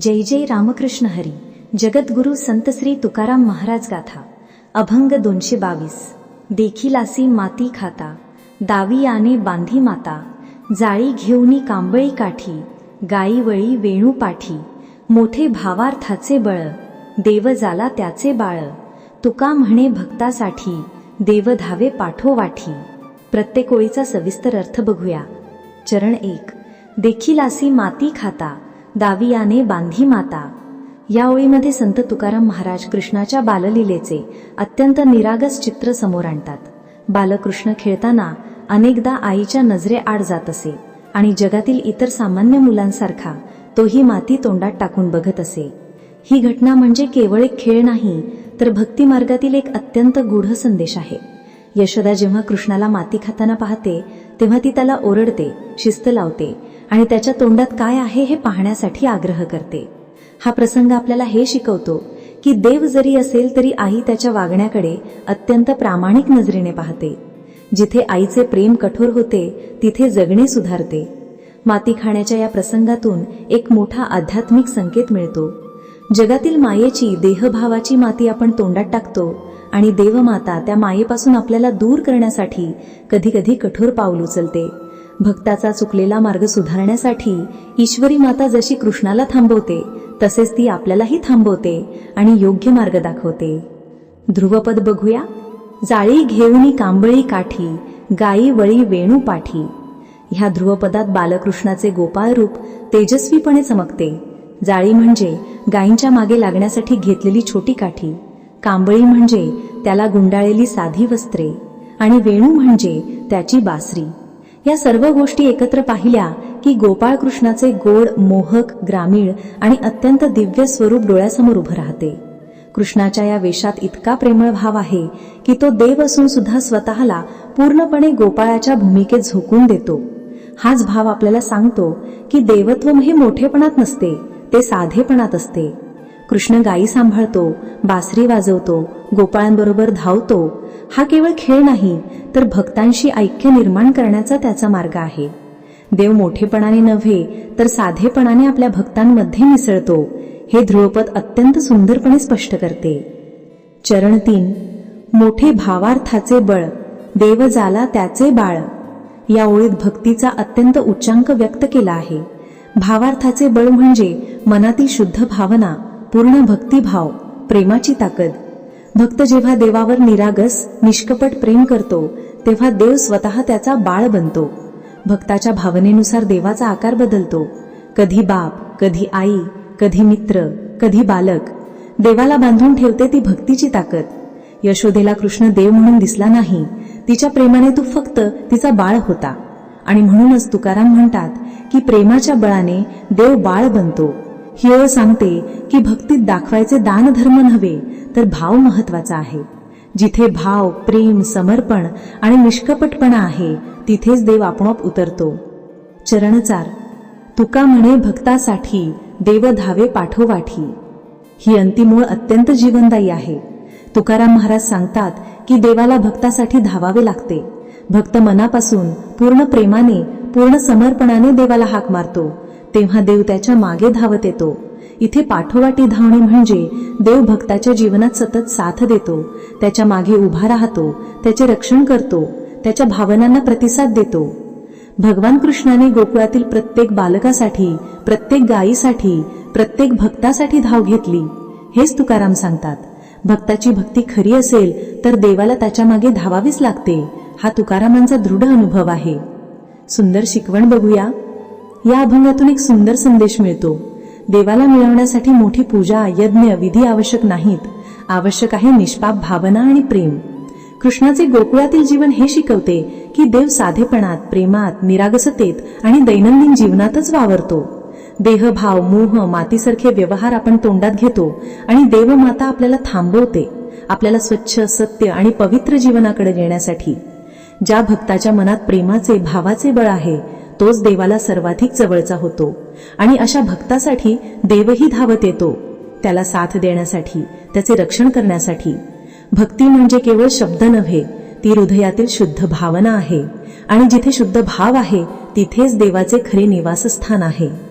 जय जय रामकृष्ण हरी. जगद्गुरु संत श्री तुकाराम महाराज गाथा. अभंग दोनशे बावीस. देखीलासी माती खाता. दावी आने बांधी माता. जाळी घेऊनी कांबळी काठी. गाई वळी वेणू पाठी. मोठे भावार्थाचे बळ. देव जाला त्याचे बाळ. तुका म्हणे भक्तासाठी. देव धावे पाठोवाठी प्रत्येक ओळीचा सविस्तर अर्थ बघूया. चरण एक. देखीलासी माती खाता. दावियाने बांधी माता. या ओळीमध्ये संत तुकाराम महाराज कृष्णाच्या बाललीलेचे अत्यंत निरागस चित्र समोर आणतात. बालकृष्ण खेळताना अनेकदा आईच्या नजरे आड जात असे आणि जगातील इतर सामान्य मुलांसारखा तोही माती तोंडात टाकून बघत असे. ही घटना म्हणजे केवळ एक खेळ नाही तर भक्ती मार्गातील एक अत्यंत गूढ संदेश आहे. यशोदा जेव्हा कृष्णाला माती खाताना पाहते तेव्हा ती त्याला ओरडते शिस्त लावते आणि त्याच्या तोंडात काय आहे हे पाहण्यासाठी आग्रह करते. हा प्रसंग आपल्याला हे शिकवतो की देव जरी असेल तरी आई त्याच्या वागण्याकडे अत्यंत प्रामाणिक नजरेने पाहते. जिथे आईचे प्रेम कठोर होते तिथे जगणे सुधारते. माती खाण्याच्या या प्रसंगातून एक मोठा आध्यात्मिक संकेत मिळतो. जगातील मायेची देहभावाची माती आपण तोंडात टाकतो आणि देवमाता त्या मायेपासून आपल्याला दूर करण्यासाठी कधी कधी कठोर पाऊल उचलते. भक्ताचा चुकलेला मार्ग सुधारण्यासाठी ईश्वरी माता जशी कृष्णाला थांबवते तसेच ती आपल्यालाही थांबवते आणि योग्य मार्ग दाखवते. ध्रुवपद बघूया. जाळी घेऊनी कांबळी काठी गाई वळी वेणू पाठी. ह्या ध्रुवपदात बालकृष्णाचे गोपाळ रूप तेजस्वीपणे चमकते. जाळी म्हणजे गायींच्या मागे लागण्यासाठी घेतलेली छोटी काठी कांबळी म्हणजे त्याला गुंडाळलेली साधी वस्त्रे आणि वेणू म्हणजे त्याची बासरी. या सर्व गोष्टी एकत्र पाहिल्या की गोपाळ कृष्णाचे गोड मोहक ग्रामीण आणि अत्यंत दिव्य स्वरूप डोळ्यासमोर उभं राहते. कृष्णाच्या या वेशात इतका प्रेमळ भाव आहे की तो देव असून सुद्धा स्वतःला पूर्णपणे गोपाळाच्या भूमिकेत झोकून देतो. हाच भाव आपल्याला सांगतो की देवत्व हे मोठेपणात नसते ते साधेपणात असते. कृष्ण गायी सांभाळतो बासरी वाजवतो गोपाळांबरोबर धावतो. हा केवळ खेळ नाही तर भक्तांशी ऐक्य निर्माण करण्याचा त्याचा मार्ग आहे. देव मोठेपणाने नव्हे तर साधेपणाने आपल्या भक्तांमध्ये मिसळतो. हे ध्रुवपद अत्यंत सुंदरपणे स्पष्ट करते. चरण तीन. मोठे भावार्थाचे बळ देव जाला त्याचे बाळ. या ओळीत भक्तीचा अत्यंत उच्चांक व्यक्त केला आहे. भावार्थाचे बळ म्हणजे मनातील शुद्ध भावना पूर्ण भक्तिभाव प्रेमाची ताकद. भक्त जेव्हा देवावर निरागस निष्कपट प्रेम करतो तेव्हा देव स्वतः त्याचा बाळ बनतो. भक्ताच्या भावनेनुसार देवाचा आकार बदलतो. कधी बाप कधी आई कधी मित्र कधी बालक. देवाला बांधून ठेवते ती भक्तीची ताकद. यशोदेला कृष्ण देव म्हणून दिसला नाही. तिच्या प्रेमाने तू फक्त तिचा बाळ होता. आणि म्हणूनच तुकाराम म्हणतात की प्रेमाच्या बळाने देव बाळ बनतो. ही सांगते की भक्तीत दाखवायचे दानधर्म नव्हे तर भाव महत्त्वाचा आहे. जिथे भाव प्रेम समर्पण आणि निष्कपटपणा आहे तिथेच देव आपोआप उतरतो. चरणचार तुका म्हणे भक्तासाठी देव धावे पाठोवाठी. ही अंतिमूळ अत्यंत जीवनदायी आहे. तुकाराम महाराज सांगतात की देवाला भक्तासाठी धावावे लागते. भक्त मनापासून पूर्ण प्रेमाने पूर्ण समर्पणाने देवाला हाक मारतो. तेव्हा देव त्याच्यामागे धावत येतो. इथे पाठोवाटी धावणे म्हणजे देव भक्ताच्या जीवनात सतत साथ देतो त्याच्यामागे उभा राहतो त्याचे रक्षण करतो त्याच्या भावनांना प्रतिसाद देतो. भगवान कृष्णाने गोकुळातील प्रत्येक बालकासाठी प्रत्येक गायीसाठी प्रत्येक भक्तासाठी धाव घेतली. हेच तुकाराम सांगतात. भक्ताची भक्ती खरी असेल तर देवाला त्याच्यामागे धावावीच लागते. हा तुकारामांचा दृढ अनुभव आहे. सुंदर शिकवण बघूया. या अभंगातून एक सुंदर संदेश मिळतो. देवाला मिळवण्यासाठी मोठी पूजा यज्ञ विधी आवश्यक नाहीत. आवश्यक आहे निष्पाप भावना आणि प्रेम. कृष्णाचे गोकुळातील जीवन हे शिकवते की देव साधेपणात प्रेमात निरागसतेत आणि दैनंदिन जीवनातच वावरतो. देहभाव मोह मातीसारखे व्यवहार आपण तोंडात घेतो आणि देवमाता आपल्याला थांबवते आपल्याला स्वच्छ सत्य आणि पवित्र जीवनाकडे नेण्यासाठी. ज्या भक्ताच्या मनात प्रेमाचे भावाचे बळ आहे तोच देवाला सर्वाधिक जवळचा होतो. आणि अशा भक्तासाठी देवही धावत येतो. त्याला साथ देण्यासाठी त्याचे रक्षण करण्यासाठी. भक्ती म्हणजे केवळ शब्द नव्हे ती हृदयातील शुद्ध भावना आहे. आणि जिथे शुद्ध भाव आहे तिथेच देवाचे खरे निवासस्थान आहे.